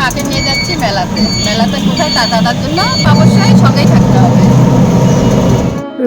মাকে নিয়ে যাচ্ছি মেলাতে। মেলাতে কোথায় তা দাদার জন্য অবশ্যই সঙ্গেই থাকতে হবে।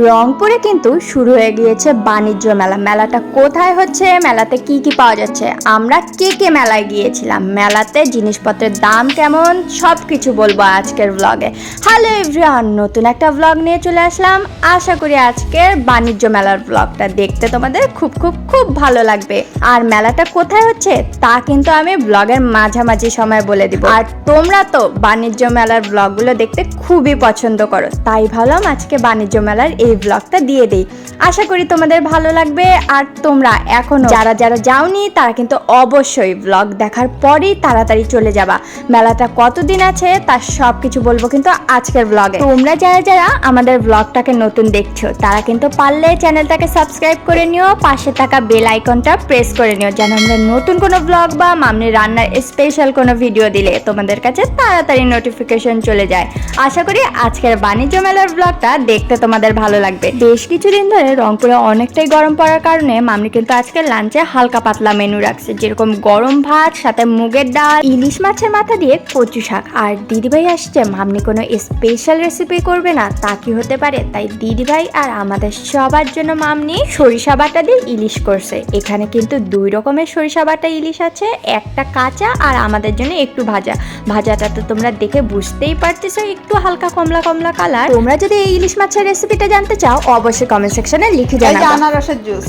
রংপুরে কিন্তু শুরু হয়ে গিয়েছে বাণিজ্য মেলা। মেলাটা কোথায় হচ্ছে? মেলাতে কি কি পাওয়া যাচ্ছে? আমরা কে কে মেলায় গিয়েছিলাম? মেলাতে জিনিসপত্রের দাম কেমন? সব কিছু বলব আজকের ব্লগে হ্যালো এভরিওয়ান নতুন একটা ব্লগ নিয়ে চলে আসলাম। আশা করি আজকের বাণিজ্য মেলার ব্লগটা দেখতে তোমাদের খুব খুব খুব ভালো লাগবে। আর মেলাটা কোথায় হচ্ছে তা কিন্তু আমি ব্লগের মাঝামাঝি সময় বলে দিব। আর তোমরা তো বাণিজ্য মেলার ব্লগগুলো দেখতে খুবই পছন্দ করো। তাই ভাবলাম আজকে বাণিজ্য মেলার এই ব্লগটা দিয়ে দেই। আশা করি তোমাদের ভালো লাগবে। আর তোমরা এখনও যারা যারা যাওনি, তারা কিন্তু অবশ্যই ব্লগ দেখার পরেই তাড়াতাড়ি চলে যাবা। মেলাটা কতদিন আছে, তার সব কিছু বলব কিন্তু আজকের ব্লগে তোমরা যারা যারা আমাদের ব্লগটাকে নতুন দেখছ, তারা কিন্তু পারলে চ্যানেলটাকে সাবস্ক্রাইব করে নিও, পাশে থাকা বেল আইকনটা প্রেস করে নিও, যেন আমরা নতুন কোনো ব্লগ বা মামনি রান্নার স্পেশাল কোনো ভিডিও দিলে তোমাদের কাছে তাড়াতাড়ি নোটিফিকেশন চলে যায়। আশা করি আজকের বাণিজ্য মেলার ব্লগটা দেখতে তোমাদের ভালো লাগবে। বেশ কিছুদিন ধরে রংপুরে অনেকটাই গরম পড়ার কারণে মামনি কিন্তু আজকে লাঞ্চে হালকা পাতলা মেনু রাখছে। যেরকম গরম ভাত, সাথে মুগের ডাল, ইলিশ মাছের মাথা দিয়ে কচু শাক। আর দিদিভাই আসছে, মামনি কোনো স্পেশাল রেসিপি করবে না, তা কি হতে পারে? তাই দিদিভাই আর আমাদের সবার জন্য মামনি সরিষা বাটা দিয়ে ইলিশ করছে। এখানে কিন্তু দুই রকমের সরিষা বাটা ইলিশ আছে, একটা কাঁচা আর আমাদের জন্য একটু ভাজা। ভাজাটা তো তোমরা দেখে বুঝতেই পারতেছো, একটু হালকা কমলা কমলা কালার তোমরা যদি এই ইলিশ মাছের রেসিপিটা জানতে চাও অবশ্যই কমেন্ট সেকশনে লিখে জানাবে। আনারসের জুস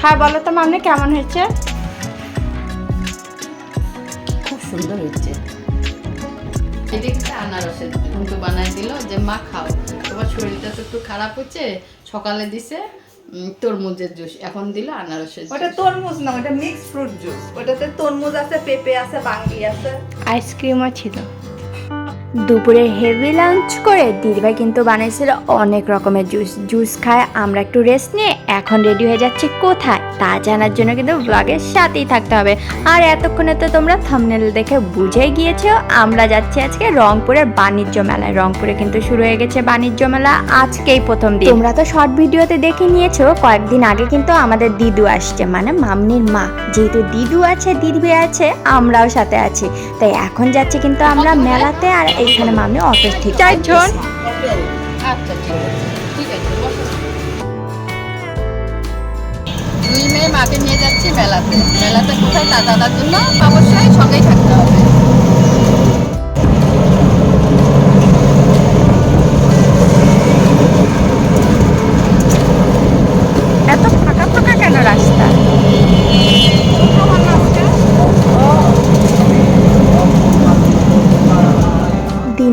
হ্যাঁ বলো তো মামনি কেমন হয়েছে? খুব সুন্দর হচ্ছে এদিকটা আনারসের কিন্তু বানাই দিল যে মা খাও। তোমার শরীরটা তো একটু খারাপ হচ্ছে সকালে দিছে তরমুজের জুস এখন দিল আনারসের ওটা তরমুজ না ওটা মিক্স ফ্রুট জুস ওটাতে তরমুজ আছে পেঁপে আছে বাঙ্গি আছে। আইসক্রিমও ছিল। দুপুরে হেভি লাঞ্চ করে দিদিভাই কিন্তু বানিয়েছিল অনেক রকমের জুস জুস খায় আমরা একটু রেস্ট নিয়ে এখন রেডি হয়ে যাচ্ছি কোথায়? তা জানার জন্য কিন্তু ব্লগের সাথেই থাকতে হবে। আর এতক্ষণে তো তোমরা থামনেল দেখে বুঝে গিয়েছো আমরা যাচ্ছি আজকে রংপুরের বাণিজ্য মেলায়। রংপুরে কিন্তু শুরু হয়ে গেছে বাণিজ্য মেলা আজকেই প্রথম দিন। তোমরা তো শর্ট ভিডিওতে দেখে নিয়েছো কয়েকদিন আগে কিন্তু আমাদের দিদু আসছে মানে মামনির মা। যেহেতু দিদু আছে দিদিভাই আছে আমরাও সাথে আছি। তাই এখন যাচ্ছি কিন্তু আমরা মেলাতে আর এইখানে মামি অটো ঠিক চারজন? আচ্ছা ঠিক আছে। ঠিক আছে দুই মেয়ে মাকে নিয়ে যাচ্ছি মেলাতে। মেলাতে কোথায়? তা দাদার জন্য অবশ্যই সঙ্গেই থাকতে হবে এত ফাঁকা ফাঁকা কেন রাস্তা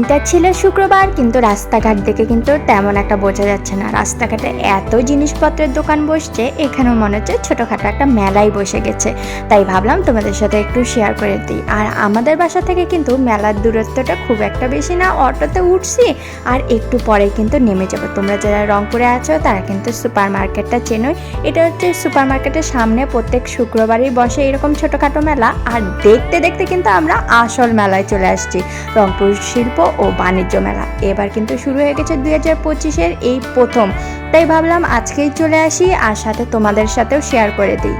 দিনটা ছিল শুক্রবার, কিন্তু রাস্তাঘাট দেখে কিন্তু তেমন একটা বোঝা যাচ্ছে না। রাস্তাঘাটে এত জিনিসপত্রের দোকান বসছে, এখানেও মনে হচ্ছে ছোটোখাটো একটা মেলাই বসে গেছে। তাই ভাবলাম তোমাদের সাথে একটু শেয়ার করে দিই। আর আমাদের বাসা থেকে কিন্তু মেলার দূরত্বটা খুব একটা বেশি না, অটোতে উঠছি আর একটু পরে কিন্তু নেমে যাব। তোমরা যারা রংপুরে আছো, তারা কিন্তু সুপার মার্কেটটা চেনোই। এটা হচ্ছে সুপার মার্কেটের সামনে প্রত্যেক শুক্রবারই বসে এরকম ছোটোখাটো মেলা। আর দেখতে দেখতে কিন্তু আমরা আসল মেলায় চলে আসছি। রংপুর শিল্প ও বাণিজ্য মেলা। এবার কিন্তু শুরু হয়ে গেছে দুই হাজার পঁচিশের এই প্রথম। তাই ভাবলাম আজকেই চলে আসি আর সাথে তোমাদের সাথেও শেয়ার করে দিই।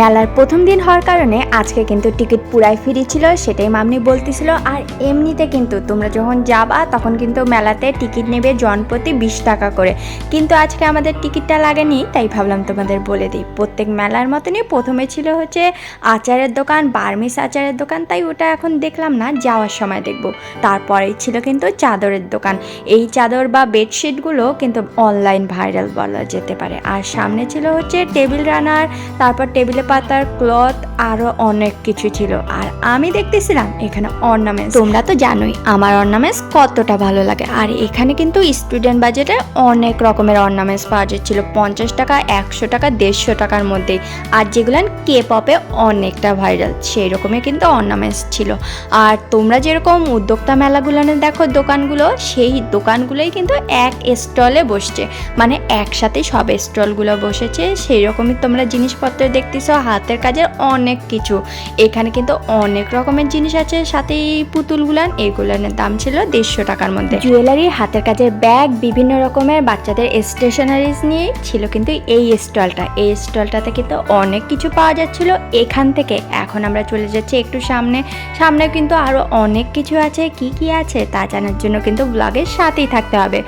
মেলার প্রথম দিন হওয়ার কারণে আজকে কিন্তু টিকিট পুরাই ফ্রি ছিল, সেটাই মামনি বলতেছিল। আর এমনিতে কিন্তু তোমরা যখন যাবা, তখন কিন্তু মেলাতে টিকিট নেবে জনপ্রতি বিশ টাকা করে। কিন্তু আজকে আমাদের টিকিটটা লাগেনি, তাই ভাবলাম তোমাদের বলে দিই। প্রত্যেক মেলার মতনই প্রথমে ছিল হচ্ছে আচারের দোকান, বার্মিস আচারের দোকান, তাই ওটা এখন দেখলাম না, যাওয়ার সময় দেখব। তারপরেই ছিল কিন্তু চাদরের দোকান। এই চাদর বা বেডশিটগুলো কিন্তু অনলাইন ভাইরাল বলা যেতে পারে। আর সামনে ছিল হচ্ছে টেবিল রানার, তারপর টেবিলে পাতার ক্লথ আরও অনেক কিছু ছিল। আর আমি দেখতেছিলাম এখানে অর্নামেন্টস তোমরা তো জানোই, আমার অর্নামেন্টস কতটা ভালো লাগে। আর এখানে কিন্তু স্টুডেন্ট বাজেটে অনেক রকমের অর্নামেন্টস পাওয়া যাচ্ছিল পঞ্চাশ টাকা, একশো টাকা, দেড়শো টাকার মধ্যেই। আর যেগুলো কে পপে অনেকটা ভাইরাল সেই রকমই কিন্তু অর্নামেন্টস ছিল। আর তোমরা যেরকম উদ্যোক্তা মেলাগুলোনে দেখো, দোকানগুলো, সেই দোকানগুলোই কিন্তু এক স্টলে বসছে। মানে একসাথে সব স্টলগুলো বসেছে। সেই রকমই তোমরা জিনিসপত্র দেখতেছো, হাতের কাজের অনেক কিছু। এখানে কিন্তু অনেক রকমের জিনিস আছে, সাথে এই পুতুলগুলান, এগুলানের দাম ছিল দেড়শো টাকার মধ্যে। জুয়েলারি, হাতের কাজের ব্যাগ, বিভিন্ন রকমের বাচ্চাদের স্টেশনারিজ নিয়ে ছিল কিন্তু এই স্টলটা। এই স্টলটাতে কিন্তু অনেক কিছু পাওয়া যাচ্ছিল। এখান থেকে এখন আমরা চলে যাচ্ছি একটু সামনে। সামনে কিন্তু আরও অনেক কিছু আছে। কি কি আছে তা জানার জন্য কিন্তু ব্লগের সাথেই থাকতে হবে।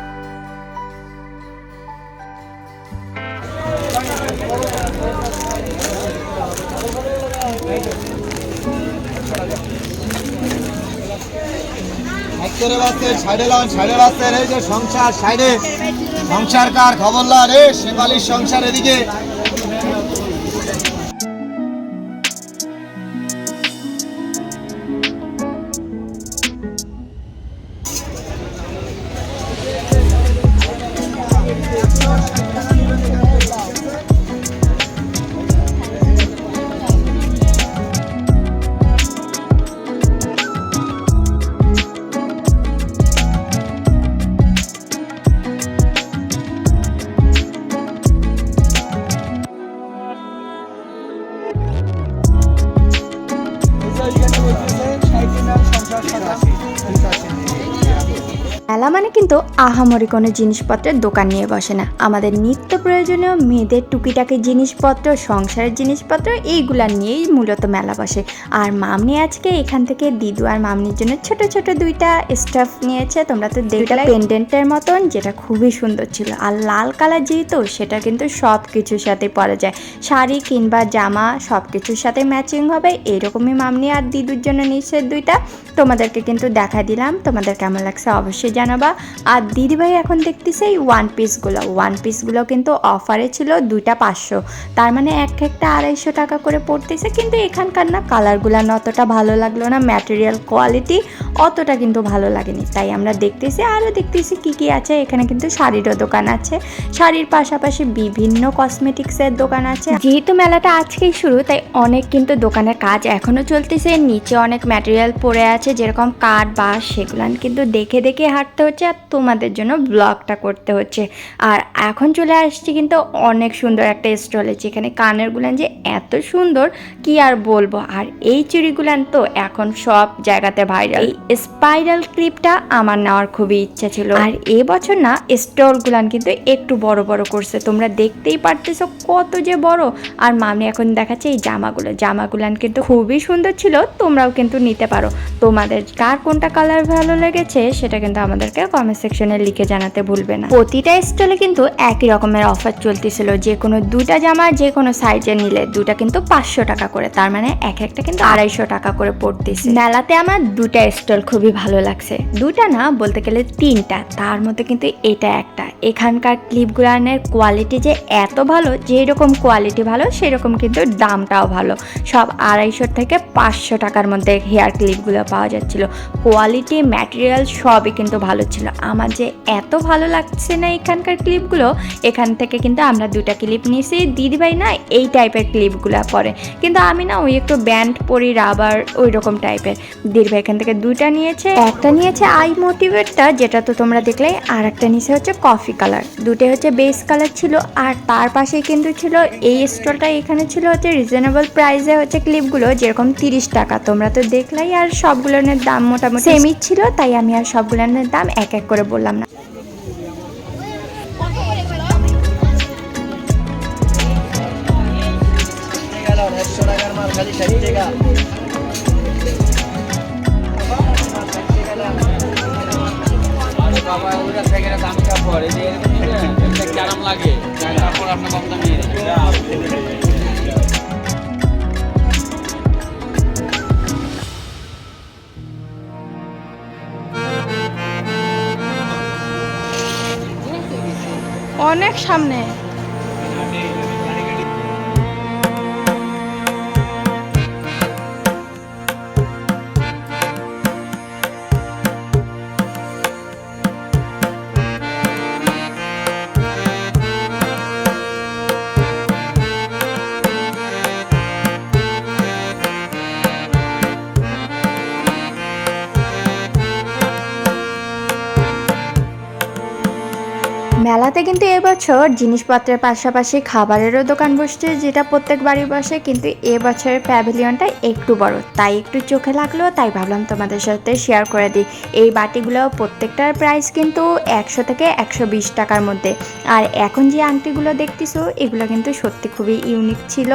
করে সাইডে লন সাইডে রাস্তায়, এই সংসার সাইডে। সংসার কার খবর লন রে শেফালির সংসার এদিকে। কিন্তু আহামরি কোনো জিনিসপত্রের দোকান নিয়ে বসে না। আমাদের নিত্য প্রয়োজনীয় মেয়েদের টুকিটাকি জিনিসপত্র সংসারের জিনিসপত্র এইগুলা নিয়েই মূলত মেলা বসে। আর মামনি আজকে এখান থেকে দিদু আর মামনির জন্য ছোট ছোট দুইটা স্টাফ নিয়েছে। তোমরা তো দেখলে পেন্ডেন্টের মতন যেটা খুবই সুন্দর ছিল। আর লাল কালার যেহেতু সেটা কিন্তু সব কিছুর সাথে পরা যায়। শাড়ি কিংবা জামা সব কিছুর সাথে ম্যাচিং হবে। এরকমই মামনি আর দিদুর জন্য নিচ্ছে দুইটা। তোমাদেরকে কিন্তু দেখা দিলাম। তোমাদের কেমন লাগছে অবশ্যই জানাবা। আর দিদিভাই এখন দেখতেছে এই ওয়ান পিসগুলো ওয়ান পিসগুলো কিন্তু অফারে ছিল দুইটা পাঁচশো। তার মানে এক একটা আড়াইশো টাকা করে পড়তেছে, কিন্তু এখানকার না কালারগুলো অতটা ভালো লাগল না ম্যাটেরিয়াল কোয়ালিটি অতটা কিন্তু ভালো লাগেনি। তাই আমরা দেখতেছি, আরও দেখতেছি কি কি আছে। এখানে কিন্তু শাড়িরও দোকান আছে। শাড়ির পাশাপাশি বিভিন্ন কসমেটিক্সের দোকান আছে। যেহেতু মেলাটা আজকেই শুরু, তাই অনেক কিন্তু দোকানের কাজ এখনও চলতেছে। নিচে অনেক ম্যাটেরিয়াল পড়ে আছে, যেরকম কাঠ, বাঁশ, সেগুলান কিন্তু দেখে দেখে হাঁটতে হচ্ছে। আর তোমাদের জন্য ব্লগটা করতে হচ্ছে। আর এখন চলে আসছি কিন্তু অনেক সুন্দর একটা স্টলে যেখানে কানের গুলান যে এত সুন্দর, কি আর বলব? আর এই চুড়িগুলান তো এখন সব জায়গাতে ভাইরাল এই স্পাইরাল ক্লিপটা আমার নেওয়ার খুবই ইচ্ছা ছিল। আর এবছর না স্টলগুলান কিন্তু একটু বড় বড় করছে। তোমরা দেখতেই পারতেছো কত যে বড়। আর মামি এখন দেখাচ্ছে এই জামাগুলো। জামাগুলান কিন্তু খুবই সুন্দর ছিল, তোমরাও কিন্তু নিতে পারো। তোমাদের কার কোনটা কালার ভালো লেগেছে, সেটা কিন্তু আমাদেরকে কমেন্ট সেকশনে লিখে জানাতে ভুলবে না। প্রতিটা স্টলে কিন্তু একই রকমের অফার চলতেছিল। যে কোনো দুটা জামা যে কোনো সাইজে নিলে দুটা কিন্তু পাঁচশো টাকা করে। তার মানে এক একটা কিন্তু আড়াইশো টাকা করে পড়তেছে। মেলাতে আমার দুটা স্টল খুবই ভালো লাগছে। দুটা না, বলতে গেলে তিনটা। তার মধ্যে কিন্তু এটা একটা। এখানকার ক্লিপগুলানের কোয়ালিটি যে এত ভালো, যেরকম কোয়ালিটি ভালো, সেরকম কিন্তু দামটাও ভালো। সব আড়াইশো থেকে পাঁচশো টাকার মধ্যে হেয়ার ক্লিপগুলো পাওয়া যাচ্ছিল। কোয়ালিটি ম্যাটেরিয়াল সবই কিন্তু ভালো ছিল। আমার যে এত ভালো লাগছে না এখানকার ক্লিপগুলো এখান থেকে কিন্তু আমরা দুটা ক্লিপ নিয়েছি। দিদিভাই না এই টাইপের ক্লিপগুলো পরে। কিন্তু আমি না ওই একটু ব্যান্ড পরি রাবার ওই রকম টাইপের দিদিভাই এখান থেকে দুইটা নিয়েছে। একটা নিয়েছে আই মোটিভেটটা যেটা তো তোমরা দেখলে আর একটা নিচে হচ্ছে কফি কালার দুটোই হচ্ছে বেস কালার ছিল আর তার পাশেই কিন্তু ছিল এই স্টলটা এখানে ছিল হচ্ছে রিজনেবল প্রাইসে হচ্ছে ক্লিপগুলো যেরকম তিরিশ টাকা। তোমরা তো দেখলাই আর সবগুলোর দাম মোটামুটি সেমই ছিল তাই আমি আর সবগুলোর দাম এক এক করে বললাম না। একশো টাকার মাল খালি বাবা থেকে কাপড় এই যে লাগে আপনার কম সামনে। মেলাতে কিন্তু এবছর জিনিসপত্রের পাশাপাশি খাবারেরও দোকান বসছে, যেটা প্রত্যেক বাড়ি বসে, কিন্তু এবছরের প্যাভিলিয়নটা একটু বড়। তাই একটু চোখে লাগল, তাই ভাবলাম তোমাদের সাথে শেয়ার করে দিই। এই বাটিগুলো প্রত্যেকটার প্রাইস কিন্তু একশো থেকে একশো বিশ টাকার মধ্যে। আর এখন যে আংটিগুলো দেখতেছো, এগুলো কিন্তু সত্যি খুবই ইউনিক ছিল।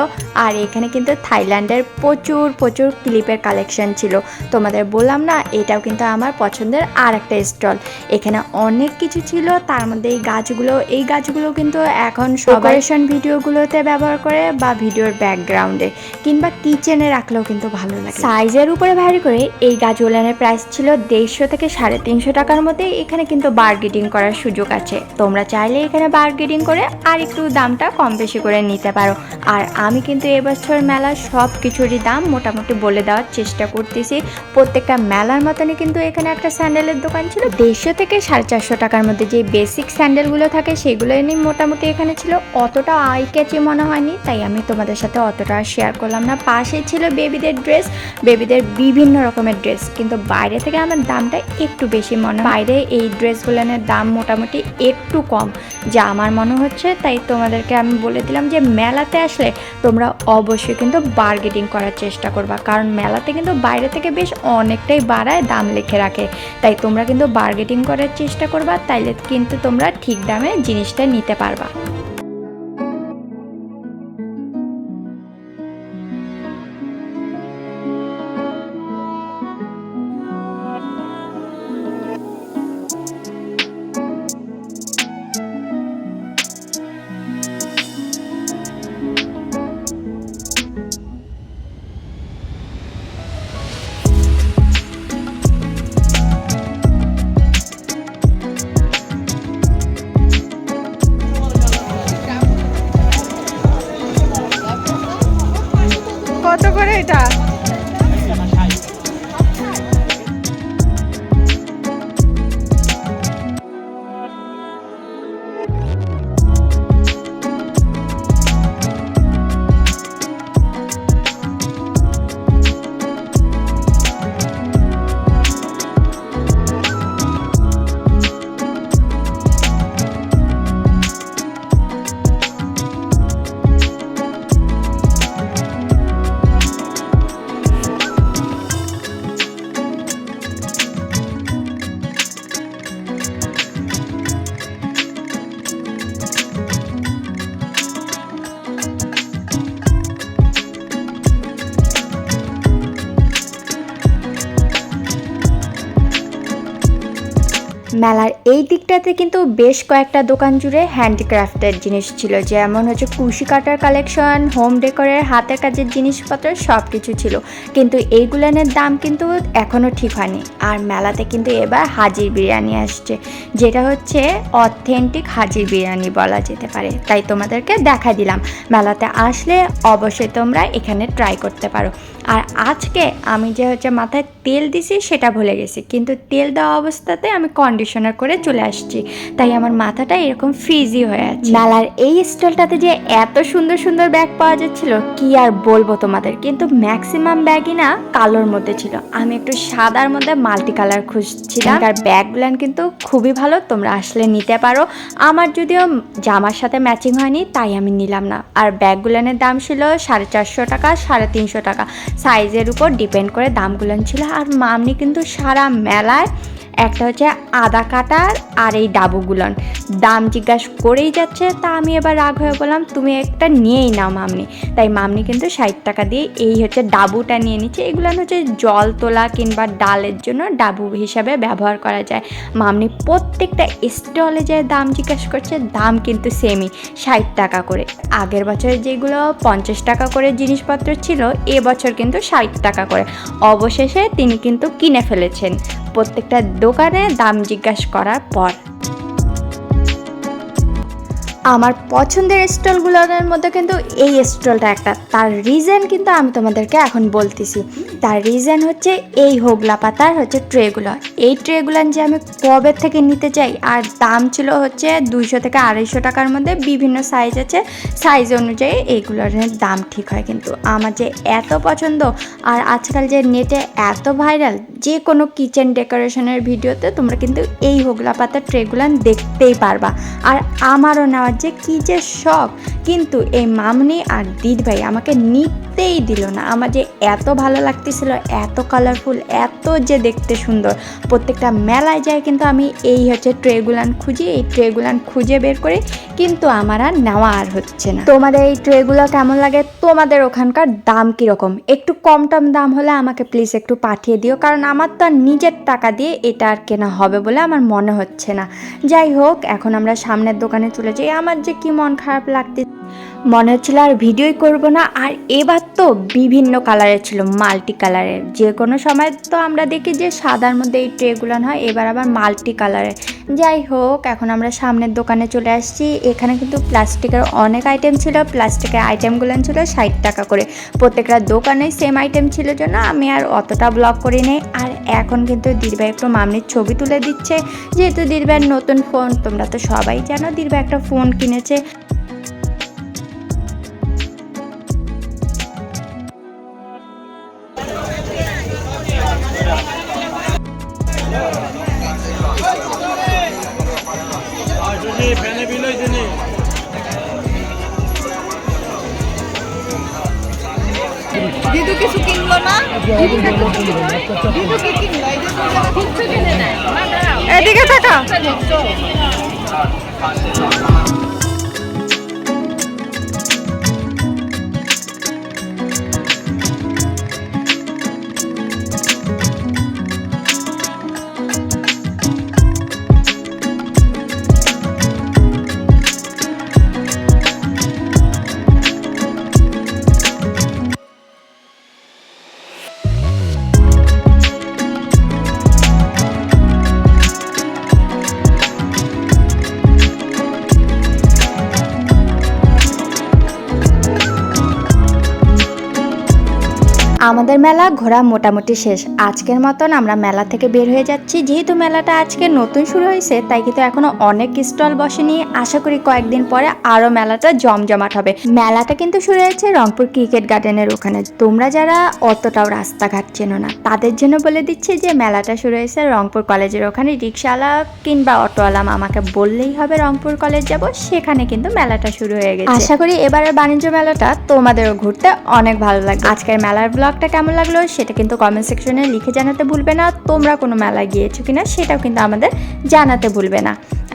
আর এখানে কিন্তু থাইল্যান্ডের প্রচুর প্রচুর ক্লিপের কালেকশন ছিল। তোমাদের বললাম না, এটাও কিন্তু আমার পছন্দের আর একটা স্টল এখানে অনেক কিছু ছিল, তার মধ্যে এই গাছগুলো, এই গাছগুলো কিন্তু এখন সবারেশন ভিডিওগুলোতে ব্যবহার করে বা ভিডিওর ব্যাকগ্রাউন্ডে কিংবা কিচেনে রাখলেও কিন্তু ভালো লাগে। সাইজের উপরে ভ্যারি করে এই গাছগুলানের প্রাইস ছিল দেড়শো থেকে সাড়ে তিনশো টাকার মধ্যে এখানে কিন্তু বার্গেটিং করার সুযোগ আছে। তোমরা চাইলে এখানে বার্গেটিং করে আর একটু দামটা কম বেশি করে নিতে পারো। আর আমি কিন্তু এবছর মেলার সব কিছুরই দাম মোটামুটি বলে দেওয়ার চেষ্টা করতেছি। প্রত্যেকটা মেলার মতনই কিন্তু এখানে একটা স্যান্ডেলের দোকান ছিল। দেড়শো থেকে সাড়ে চারশো টাকার মধ্যে যে বেসিক স্যান্ডেলগুলো থাকে সেগুলো নিয়ে মোটামুটি এখানে ছিল। অতটা আই ক্যাচি মনে হয়নি, তাই আমি তোমাদের সাথে অতটা শেয়ার করলাম না। পাশে ছিল বেবিদের ড্রেস বেবিদের বিভিন্ন রকমের ড্রেস কিন্তু বাইরে থেকে আমার দামটা একটু বেশি মনে। বাইরে এই ড্রেসগুলোনের দাম মোটামুটি একটু কম, যা আমার মনে হচ্ছে, তাই তোমাদেরকে আমি বলে দিলাম যে মেলাতে আসলে তোমরা অবশ্যই কিন্তু বার্গেটিং করার চেষ্টা করবা, কারণ মেলাতে কিন্তু বাইরে থেকে বেশ অনেকটাই বাড়ায় দাম লিখে রাখে। তাই তোমরা কিন্তু বার্গেটিং করার চেষ্টা করবা, তাইলে কিন্তু তোমরা ঠিক দামে জিনিসটা নিতে পারবা। মেলার এই দিকটাতে কিন্তু বেশ কয়েকটা দোকান জুড়ে হ্যান্ডিক্রাফটের জিনিস ছিল, যেমন হচ্ছে কুশি কাটার কালেকশন হোম ডেকোরের হাতের কাজের জিনিসপত্র সব কিছু ছিল। কিন্তু এইগুলানের দাম কিন্তু এখনও ঠিক হয়নি। আর মেলাতে কিন্তু এবার হাজির বিরিয়ানি আসছে, যেটা হচ্ছে অথেন্টিক হাজির বিরিয়ানি বলা যেতে পারে। তাই তোমাদেরকে দেখা দিলাম। মেলাতে আসলে অবশ্যই তোমরা এখানে ট্রাই করতে পারো। আর আজকে আমি যে হচ্ছে মাথায় তেল দিছি সেটা ভুলে গেছি। কিন্তু তেল দেওয়া অবস্থাতে আমি কন্ডিশনার করে চলে আসছি। তাই আমার মাথাটা এরকম ফ্রিজি হয়ে আছে। মেলার এই স্টলটাতে যে এত সুন্দর সুন্দর ব্যাগ পাওয়া যাচ্ছিল কি আর বলব তোমাদের? কিন্তু ম্যাক্সিমাম ব্যাগই না কালোর মধ্যে ছিল। আমি একটু সাদার মধ্যে মাল্টি কালার খুঁজছিলাম। আর ব্যাগগুলো কিন্তু খুবই ভালো তোমরা আসলে নিতে পারো। আমার যদিও জামার সাথে ম্যাচিং হয়নি তাই আমি নিলাম না। আর ব্যাগগুলানের দাম ছিল সাড়ে চারশো টাকা সাড়ে তিনশো টাকা। সাইজের উপর ডিপেন্ড করে দামগুলো ছিল। আর মামনি কিন্তু সারা মেলায় একটা হচ্ছে আদা কাটার আর এই ডাবুগুলন দাম জিজ্ঞাসা করেই যাচ্ছে, তা আমি এবার রাগ হয়ে বললাম, তুমি একটা নিয়েই নাও মামনি। তাই মামনি কিন্তু ষাট টাকা দিয়ে এই হচ্ছে ডাবুটা নিয়ে নিচ্ছে। এগুলো হচ্ছে জল তোলা কিংবা ডালের জন্য ডাবু হিসাবে ব্যবহার করা যায়। মামনি প্রত্যেকটা স্টলে যে দাম জিজ্ঞাসা করছে, দাম কিন্তু সেমই ষাট টাকা করে। আগের বছর যেগুলো পঞ্চাশ টাকা করে জিনিসপত্র ছিল এবছর কিন্তু ষাট টাকা করে। অবশেষে তিনি কিন্তু কিনে ফেলেছেন। প্রত্যেকটা দোকানে দাম জিজ্ঞাসা করার পর। আমার পছন্দের স্টলগুলোর মধ্যে কিন্তু এই স্টলটা একটা। তার রিজন কিন্তু আমি তোমাদেরকে এখন বলতেছি। তার রিজন হচ্ছে এই হোগলা পাতার হচ্ছে ট্রেগুলো। এই ট্রেগুলো যে আমি কবে থেকে নিতে চাই, আর দাম ছিল হচ্ছে দুইশো থেকে আড়াইশো টাকার মধ্যে, বিভিন্ন সাইজ আছে। সাইজ অনুযায়ী এইগুলোর দাম ঠিক হয় কিন্তু। আমার যে এত পছন্দ, আর আজকাল যে নেটে এত ভাইরাল যে কোনো কিচেন ডেকোরেশনের ভিডিওতে তোমরা কিন্তু এই হোগলা পাতার ট্রেগুলো দেখতেই পারবা। আর আমারও নেওয়ার যে কী যে শখ। কিন্তু এই মামনি আর দিদ ভাই আমাকে নিতেই দিল না। আমার যে এত ভালো লাগতেছিল, এত কালারফুল এত যে দেখতে সুন্দর। প্রত্যেকটা মেলায় যায় কিন্তু আমি এই হচ্ছে ট্রেগুলান খুঁজি, এই ট্রেগুলান খুঁজে বের করি। কিন্তু আমার আর নেওয়া আর হচ্ছে না। তোমাদের এই ট্রেগুলো কেমন লাগে? তোমাদের ওখানকার দাম কীরকম? একটু কম টম দাম হলে আমাকে প্লিজ একটু পাঠিয়ে দিও। কারণ আমার তো আর নিজের টাকা দিয়ে এটা আর কেনা হবে বলে আমার মনে হচ্ছে না। যাই হোক, এখন আমরা সামনের দোকানে চলে যাই। আমার যে কি মন খারাপ লাগতে মনে হচ্ছিল আর ভিডিওই করব না, আর এবার তো বিভিন্ন কালারের ছিল মাল্টি কালারের যে কোনো সময় তো আমরা দেখি যে সাদার মধ্যে এই ট্রেগুলো হয় এবার আবার মাল্টি কালারের যাই হোক, এখন আমরা সামনের দোকানে চলে আসছি। এখানে কিন্তু প্লাস্টিকের অনেক আইটেম ছিল প্লাস্টিকের আইটেমগুলো ছিল ষাট টাকা করে। প্রত্যেকটা দোকানে সেম আইটেম ছিল জন্য আমি আর অতটা ব্লগ করি নেই আর এখন কিন্তু দিদিভাই একটু মামনির ছবি তুলে দিচ্ছে। যেহেতু দিদিভাইয়ের নতুন ফোন তোমরা তো সবাই জানো দিদিভাই একটা ফোন কিনেছে। এদিকে থাকা। আমাদের মেলা ঘোরা মোটামুটি শেষ। আজকের মতন আমরা মেলা থেকে বের হয়ে যাচ্ছি। যেহেতু মেলাটা আজকে নতুন শুরু হয়েছে তাই কিন্তু এখনও অনেক স্টল বসেনি। আশা করি কয়েকদিন পরে আরও মেলাটা জমজমাট হবে। মেলাটা কিন্তু শুরু হয়েছে রংপুর ক্রিকেট গার্ডেনের ওখানে। তোমরা যারা অতটাও রাস্তাঘাট চেনো না তাদের জন্য বলে দিচ্ছি যে মেলাটা শুরু হয়েছে রংপুর কলেজের ওখানে। রিক্সাওয়ালা কিংবা অটোওয়ালা আমাকে বললেই হবে রংপুর কলেজ যাব সেখানে কিন্তু মেলাটা শুরু হয়ে গেছে। আশা করি এবারের বাণিজ্য মেলাটা তোমাদেরও ঘুরতে অনেক ভালো লাগবে। আজকের মেলার ব্লগটা কেমন লাগল সেটা কিন্তু কমেন্ট সেকশনে লিখে জানাতে ভুলবে না। তোমরা কোনো মেলায় গিয়েছো কিনা সেটাও কিন্তু আমাদের জানাতে ভুলবে না।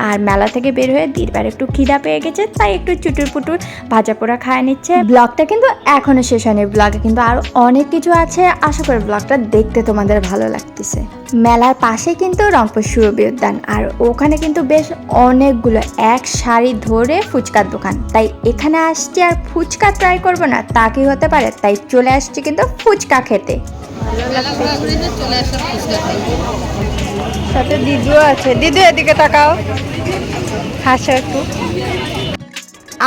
আর মেলা থেকে বের হয়ে দিরবার একটু খিদা পেয়ে গেছে, তাই একটু চুটুর পুটুর ভাজা পোড়া খায় নিচ্ছে। ব্লগটা কিন্তু এখনও শেষ হয়নি। ব্লগে কিন্তু আরও অনেক কিছু আছে। আশা করি ব্লগটা দেখতে তোমাদের ভালো লাগতেছে। মেলার পাশে কিন্তু রংপুর সুরবি উদ্যান আর ওখানে কিন্তু বেশ অনেকগুলো এক শাড়ি ধরে ফুচকার দোকান। তাই এখানে আসছি আর ফুচকা ট্রাই করব না, তা কি হতে পারে? তাই চলে আসছি কিন্তু ফুচকা খেতে। ফুচকা খাইবো সাথে দিদুও আছে। দিদু, এদিকে তাকাও। হাসো একটু।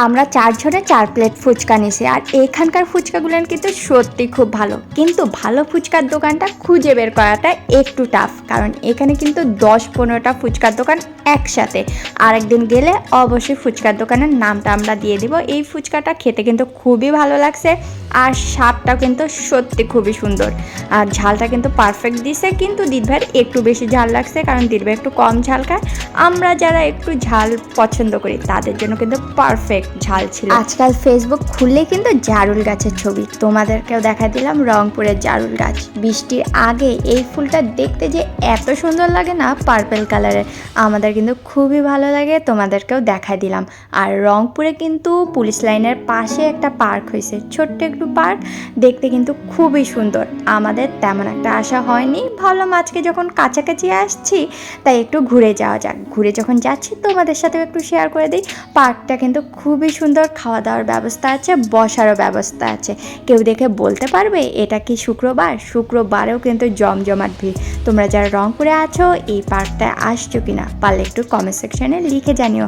আমরা চারজনে চার প্লেট ফুচকা নিছি, আর এখানকার ফুচকাগুলো কিন্তু সত্যি খুব ভালো। কিন্তু ভালো ফুচকার দোকানটা খুঁজে বের করাটা একটু টাফ কারণ এখানে কিন্তু দশ পনেরোটা ফুচকার দোকান একসাথে। আরেকদিন গেলে অবশ্যই ফুচকার দোকানের নামটা আমরা দিয়ে দিব। এই ফুচকাটা খেতে কিন্তু খুবই ভালো লাগছে। আর স্বাদটাও কিন্তু সত্যি খুবই সুন্দর। আর ঝালটা কিন্তু পারফেক্ট দিছে, কিন্তু দিদভাইয়ের একটু বেশি ঝাল লাগছে, কারণ দিদভাই একটু কম ঝাল খায়। আমরা যারা একটু ঝাল পছন্দ করি, তাদের জন্য কিন্তু পারফেক্ট ঝাল ছিল। আজকাল ফেসবুক খুললে কিন্তু জারুল গাছের ছবি। তোমাদেরকেও দেখা দিলাম রংপুরের জারুল গাছ। বৃষ্টির আগে এই ফুলটা দেখতে যে এত সুন্দর লাগে না পার্পেল কালারের আমাদের কিন্তু খুবই ভালো লাগে, তোমাদেরকেও দেখা দিলাম। আর রংপুরে কিন্তু পুলিশ লাইনের পাশে একটা পার্ক হয়েছে, ছোট্ট একটু পার্ক, দেখতে কিন্তু খুবই সুন্দর। আমাদের তেমন একটা আশা হয়নি। ভাবলাম আজকে যখন কাছাকাছি আসছি, তাই একটু ঘুরে যাওয়া যাক। ঘুরে যখন যাচ্ছি, তোমাদের সাথেও একটু শেয়ার করে দিই। পার্কটা কিন্তু খুবই সুন্দর খাওয়া দাওয়ার ব্যবস্থা আছে, বসারও ব্যবস্থা আছে। কেউ দেখে বলতে পারবে, এটা কি শুক্রবার? শুক্রবারেও কিন্তু জমজমাট ভিড়। তোমরা যারা রংপুরে আছো, এই পার্কটায় আসছো কিনা, পারলে একটু কমেন্ট সেকশনে লিখে জানিও।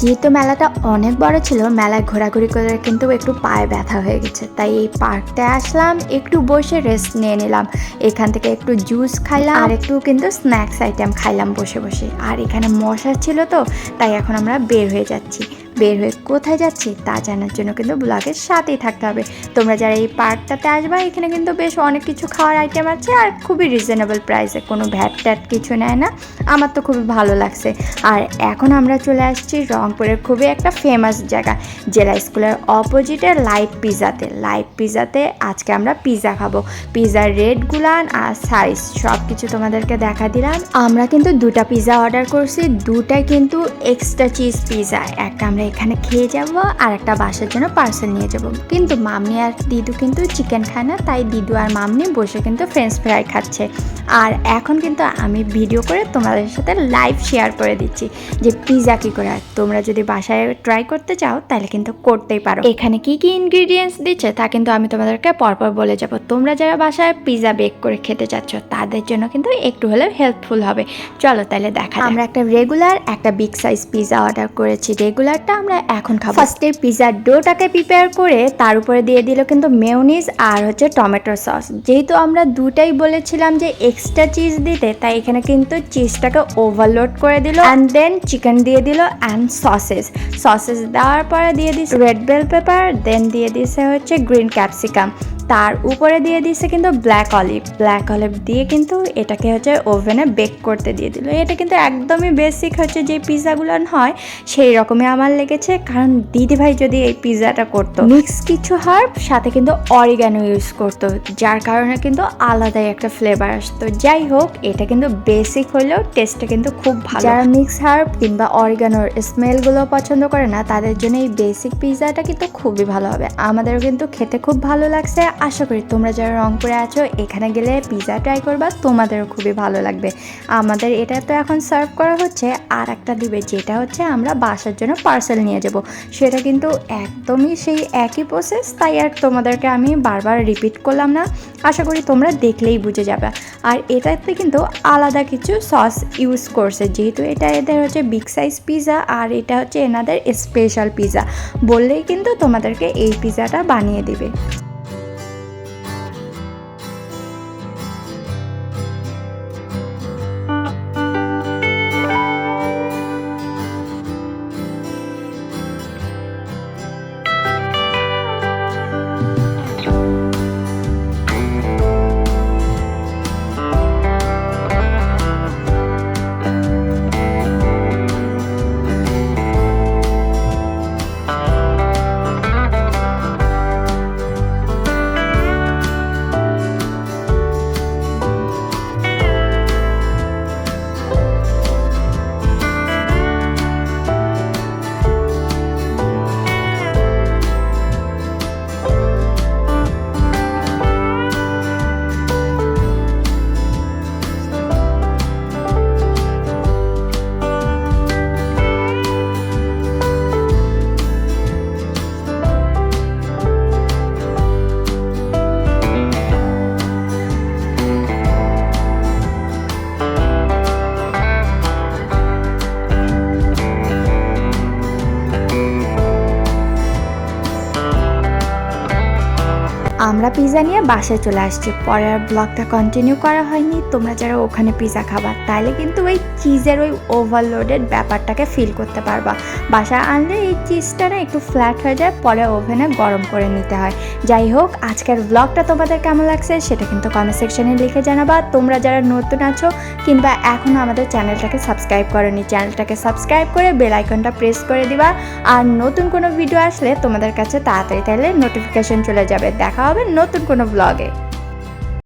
যেহেতু মেলাটা অনেক বড় ছিল, মেলায় ঘোরাঘুরি করে কিন্তু একটু পায়ে ব্যথা হয়ে গেছে। তাই এই পার্কটা আসলাম, একটু বসে রেস্ট নিয়ে নিলাম। এখান থেকে একটু জুস খাইলাম, আর একটু কিন্তু স্ন্যাক্স আইটেম খাইলাম বসে বসে। আর এখানে মশা ছিল তো, তাই এখন আমরা বের হয়ে যাচ্ছি। বের হয়ে কোথায় যাচ্ছি তা জানার জন্য কিন্তু ব্লগের সাথেই থাকতে হবে। তোমরা যারা এই পার্কটাতে আসবা, এখানে কিন্তু বেশ অনেক কিছু খাওয়ার আইটেম আছে আর খুবই রিজনেবল প্রাইসে কোনো ভ্যাট ট্যাট কিছু নেয় না। আমার তো খুবই ভালো লাগছে। আর এখন আমরা চলে আসছি রংপুরের খুবই একটা ফেমাস জায়গা, জেলা স্কুলের অপোজিটে লাইট পিজাতে লাইট পিজাতে আজকে আমরা পিজা খাব। পিজার রেটগুলান আর সাইজ সব কিছু তোমাদেরকে দেখা দিলাম। আমরা কিন্তু দুটা পিজা অর্ডার করছি। দুটাই কিন্তু এক্সট্রা চিজ পিজা একটা আমরা এখানে খেয়ে যাব আর একটা বাসার জন্য পার্সেল নিয়ে যাব। কিন্তু মামনি আর দিদু কিন্তু চিকেন খায় না, তাই দিদু আর মামনি বসে কিন্তু ফ্রেঞ্চ ফ্রাই খাচ্ছে। আর এখন কিন্তু আমি ভিডিও করে তোমাদের সাথে লাইভ শেয়ার করে দিচ্ছি যে পিজা কী করে। তোমরা যদি বাসায় ট্রাই করতে চাও, তাহলে কিন্তু করতেই পারো। এখানে কি কি ইনগ্রিডিয়েন্টস দিচ্ছে, তা কিন্তু আমি তোমাদেরকে পরপর বলে যাব। তোমরা যারা বাসায় পিজা বেক করে খেতে চাচ্ছ, তাদের জন্য কিন্তু একটু হলেও হেল্পফুল হবে। চলো তাহলে দেখা আমরা একটা রেগুলার একটা বিগ সাইজ পিজা অর্ডার করেছি। রেগুলারটা আমরা এখন খাব। ফার্স্টে পিজার ডোটাকে প্রিপেয়ার করে তার উপরে দিয়ে দিল কিন্তু মেয়োনিজ আর হচ্ছে টমেটো সস যেহেতু আমরা দুটাই বলেছিলাম যে এক্সট্রা চিজ দিতে, তাই এখানে কিন্তু চিজটাকে ওভারলোড করে দিল অ্যান্ড দেন চিকেন দিয়ে দিল অ্যান্ড সসেস সসেস দেওয়ার পরে দিয়ে দিচ্ছে রেড বেল পেপার দেন দিয়ে দিছে হচ্ছে গ্রিন ক্যাপসিকাম তার উপরে দিয়ে দিছে কিন্তু ব্ল্যাক অলিভ ব্ল্যাক অলিভ দিয়ে কিন্তু এটাকে হচ্ছে ওভেনে বেক করতে দিয়ে দিল। এটা কিন্তু একদমই বেসিক হচ্ছে যে পিৎজাগুলো হয়, সেই রকমই আমার লেগেছে কারণ দিদিভাই যদি এই পিৎজাটা করতো। মিক্স কিছু হার্ব সাথে কিন্তু অরিগানো ইউজ করতো যার কারণে কিন্তু আলাদাই একটা ফ্লেভার আসতো। যাই হোক এটা কিন্তু বেসিক হলেও টেস্টটা কিন্তু খুব ভালো। যারা মিক্স হার্ব কিংবা অরিগানোর স্মেলগুলো পছন্দ করে না তাদের জন্য এই বেসিক পিৎজাটা কিন্তু খুবই ভালো হবে। আমাদেরও কিন্তু খেতে খুব ভালো লাগছে। আশা করি তোমরা যারা রংপুরে আছো এখানে গেলে পিৎজা ট্রাই করবা তোমাদেরও খুবই ভালো লাগবে। আমাদের এটা তো এখন সার্ভ করা হচ্ছে আর একটা দিবে যেটা হচ্ছে আমরা বাসার জন্য পার্সেল নিয়ে যাব। সেটা কিন্তু একদমই সেই একই প্রসেস তাই আর তোমাদেরকে আমি বারবার রিপিট করলাম না। আশা করি তোমরা দেখলেই বুঝে যাবে। আর এটাতে কিন্তু আলাদা কিছু সস ইউজ করছে। যেহেতু এটা এদের হচ্ছে বিগ সাইজ পিৎজা আর এটা হচ্ছে এনাদের স্পেশাল পিৎজা বললেই কিন্তু তোমাদেরকে এই পিৎজাটা বানিয়ে দিবে। আমরা পিৎজা নিয়ে বাসায় চলে আসছি। পরের ব্লগটা কন্টিনিউ করা হয়নি। তোমরা যারা ওখানে পিৎজা খাবা তাহলে কিন্তু ওই চিজের ওই ওভারলোডেড ব্যাপারটাকে ফিল করতে পারবা। বাসায় আনলে এই চিজটা না একটু ফ্ল্যাট হয়ে যায়, পরে ওভেনে গরম করে নিতে হয়। যাই হোক, আজকের ব্লগটা তোমাদের কেমন লাগছে সেটা কিন্তু কমেন্ট সেকশনে লিখে জানাবা। তোমরা যারা নতুন আছো কিংবা এখনও আমাদের চ্যানেলটাকে সাবস্ক্রাইব করোনি চ্যানেলটাকে সাবস্ক্রাইব করে বেল আইকনটা প্রেস করে দিবা। আর নতুন কোনো ভিডিও আসলে তোমাদের কাছে তাড়াতাড়ি তাহলে নোটিফিকেশন চলে যাবে। দেখা হবে নতুন কোনো ব্লগে